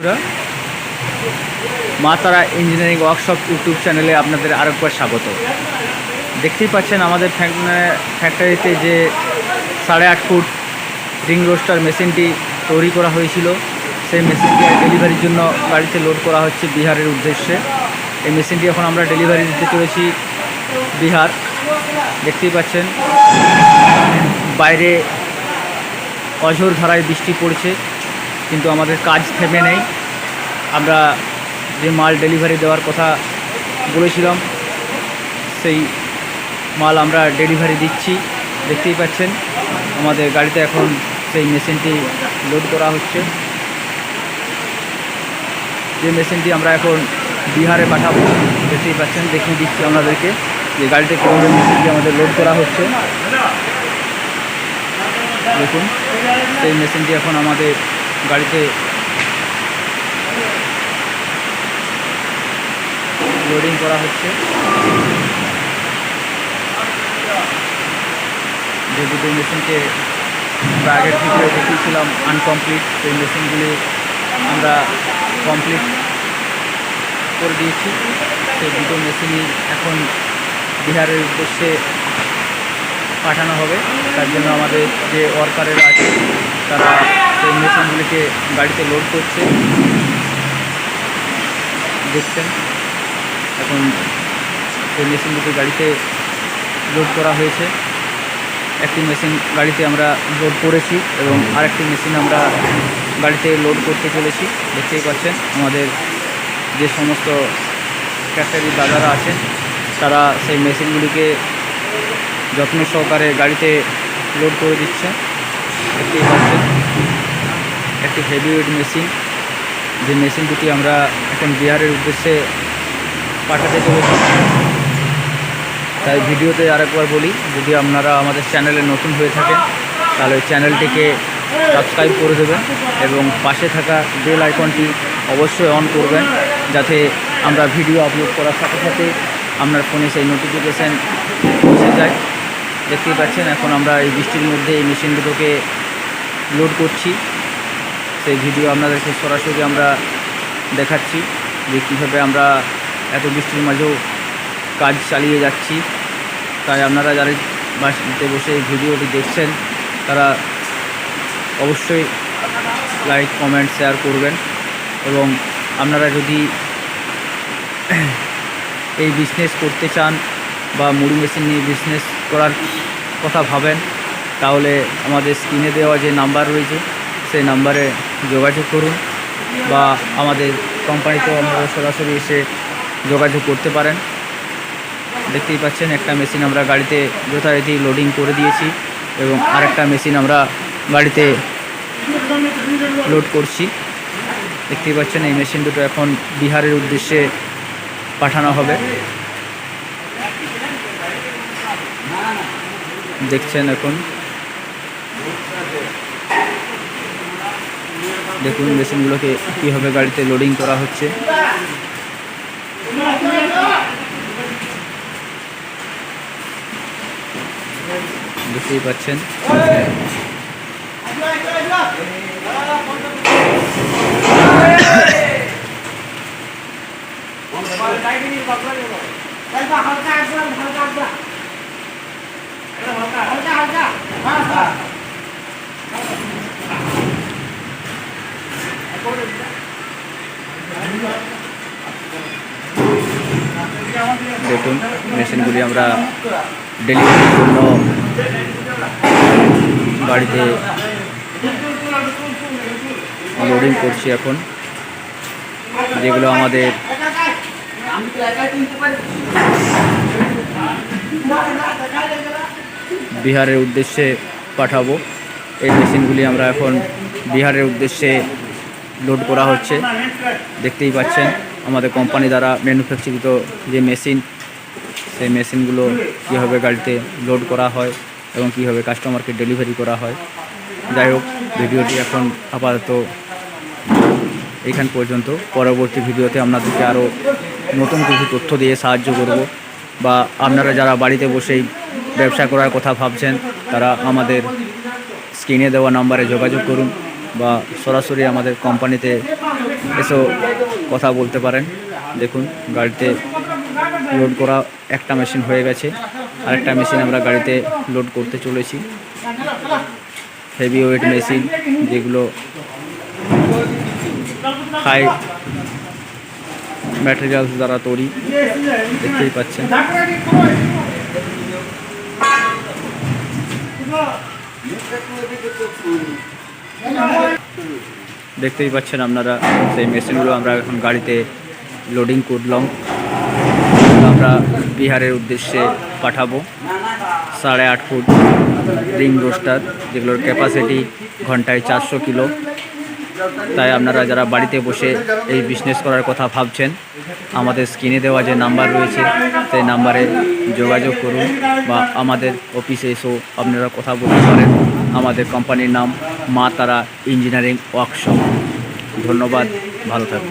বন্ধুরা, মা তারা ইঞ্জিনিয়ারিং ওয়ার্কশপ ইউটিউব চ্যানেলে আপনাদের আরেকবার স্বাগত। দেখতেই পাচ্ছেন আমাদের ফ্যাক- ফ্যাক্টরিতে যে সাড়ে আট ফুট রিং রোস্টার মেশিনটি তৈরি করা হয়েছিল সেই মেশিনটি ডেলিভারির জন্য গাড়িতে লোড করা হচ্ছে বিহারের উদ্দেশ্যে। এই মেশিনটি এখন আমরা ডেলিভারি দিতে চলেছি বিহার। দেখতেই পাচ্ছেন বাইরে অঝোর ধারায় বৃষ্টি পড়ছে। কিন্তু আমাদের কাজ থেমে নেই। আমরা যে মাল ডেলিভারি দেওয়ার কথা বলেছিলাম, সেই মাল আমরা ডেলিভারি দিচ্ছি। দেখতেই পাচ্ছেন, আমাদের গাড়িতে এখন সেই মেশিনটি লোড করা হচ্ছে। যে মেশিনটি আমরা এখন বিহারে পাঠাবো, দেখতেই পাচ্ছেন, দেখিয়ে দিচ্ছি আপনাদেরকে যে গাড়িতে কীভাবে মেশিনটি আমাদের লোড করা হচ্ছে। দেখুন, সেই মেশিনটি এখন আমাদের গাড়িতে লোডিং করা হচ্ছে। যে দুটো মেশিনকে আগের ভিডিও দেখিয়েছিলাম আনকমপ্লিট সেই মেশিনগুলি আমরা কমপ্লিট করে দিয়েছি। সেই দুটো মেশিনই এখন বিহারের উদ্দেশ্যে পাঠানো হবে। তার জন্য আমাদের যে ওয়ার্কারেরা আছে তারা সেই মেশিনগুলিকে গাড়িতে লোড করছে। দেখছেন? এখন সেই মেশিনগুলিকে গাড়িতে লোড করা হয়েছে। একটি মেশিন গাড়িতে আমরা লোড করেছি এবং আরেকটি মেশিন আমরা গাড়িতে লোড করতে চলেছি। দেখতেই পাচ্ছেন, আমাদের যে সমস্ত ফ্যাক্টরি দাদারা আছেন তারা সেই মেশিনগুলিকে যত্ন সহকারে গাড়িতে লোড করে দিচ্ছে। একটি হেভি ওয়েট মেশিন যে মেশিন দুটি আমরা এখন বিহারের উদ্দেশ্যে পাঠাতে চলেছি। তাই ভিডিওতে আরেকবার বলি, যদি আপনারা আমাদের চ্যানেলে নতুন হয়ে থাকেন, তাহলে চ্যানেলটিকে সাবস্ক্রাইব করে দেবেন এবং পাশে থাকা বেল আইকনটি অবশ্যই অন করবেন, যাতে আমরা ভিডিও আপলোড করার সাথে সাথে আপনার ফোনে সেই নোটিফিকেশান পৌঁছে যায়। দেখতেই পাচ্ছেন, এখন আমরা এই বৃষ্টির মধ্যে এই মেশিন দুটোকে লোড করছি। সেই ভিডিও আপনাদেরকে সরাসরি আমরা দেখাচ্ছি যে কীভাবে আমরা এত বৃষ্টির মাঝেও কাজ চালিয়ে যাচ্ছি। তাই আপনারা যারা বাড়িতে বসে এই ভিডিওটি দেখছেন, তারা অবশ্যই লাইক কমেন্ট শেয়ার করবেন এবং আপনারা যদি এই বিজনেস করতে চান বা মুড়ি মেশিন নিয়ে বিজনেস করার কথা ভাবেন, তাহলে আমাদের স্ক্রিনে দেওয়া যে নাম্বার রয়েছে, সেই নাম্বারে যোগাযোগ করুন বা আমাদের কোম্পানিতেও আপনারা সরাসরি এসে যোগাযোগ করতে পারেন। দেখতেই পাচ্ছেন, একটা মেশিন আমরা গাড়িতে যথারীতি লোডিং করে দিয়েছি এবং আরেকটা মেশিন আমরা গাড়িতে লোড করছি। দেখতেই পাচ্ছেন, এই মেশিন দুটো এখন বিহারের উদ্দেশ্যে পাঠানো হবে। দেখছেন এখন। দেখুন মেশিনগুলোকে কীভাবে গাড়িতে লোডিং করা হচ্ছে। দেখতেই পাচ্ছেন। দেখুন মেশিনগুলি আমরা ডেলিভারির জন্য গাড়িতে লোডিং করছি এখন যেগুলো আমাদের বিহারের উদ্দেশ্যে পাঠাবো। এই মেশিনগুলি আমরা এখন বিহারের উদ্দেশ্যে লোড করা হচ্ছে। দেখতেই পাচ্ছেন, আমাদের কোম্পানি দ্বারা ম্যানুফ্যাকচারিত যে মেশিন, সেই মেশিনগুলো কীভাবে গাড়িতে লোড করা হয় এবং কীভাবে কাস্টমারকে ডেলিভারি করা হয়। যাই হোক, ভিডিওটি এখন আপাতত এইখান পর্যন্ত। পরবর্তী ভিডিওতে আপনাদেরকে আরও নতুন কিছু তথ্য দিয়ে সাহায্য করব বা আপনারা যারা বাড়িতে বসেই ব্যবসা করার কথা ভাবছেন, তারা আমাদের স্ক্রিনে দেওয়া নাম্বারে যোগাযোগ করুন বা সরাসরি আমাদের কোম্পানিতে এসো কথা বলতে পারেন। দেখুন, গাড়িতে লোড করা একটা মেশিন হয়ে গেছে, আরেকটা মেশিন আমরা গাড়িতে লোড করতে চলেছি। হেভি ওয়েট মেশিন যেগুলো হাই ম্যাটেরিয়ালস দ্বারা তৈরি, দেখতেই পাচ্ছেন। দেখতেই পাচ্ছেন আপনারা সেই মেশিনগুলো আমরা এখন গাড়িতে লোডিং করলাম। আমরা বিহারের উদ্দেশ্যে পাঠাবো। সাড়ে আট ফুট রিং রোস্টার যেগুলোর ক্যাপাসিটি ঘন্টায় চারশো কিলো। তাই আপনারা যারা বাড়িতে বসে এই বিজনেস করার কথা ভাবছেন, আমাদের স্ক্রিনে দেওয়া যে নাম্বার রয়েছে, সেই নাম্বারে যোগাযোগ করুন বা আমাদের অফিসে এসেও আপনারা কথা বলতে পারেন। আমাদের কোম্পানির নাম মা তারা ইঞ্জিনিয়ারিং ওয়ার্কশপ ধন্যবাদ, ভালো থাকুন।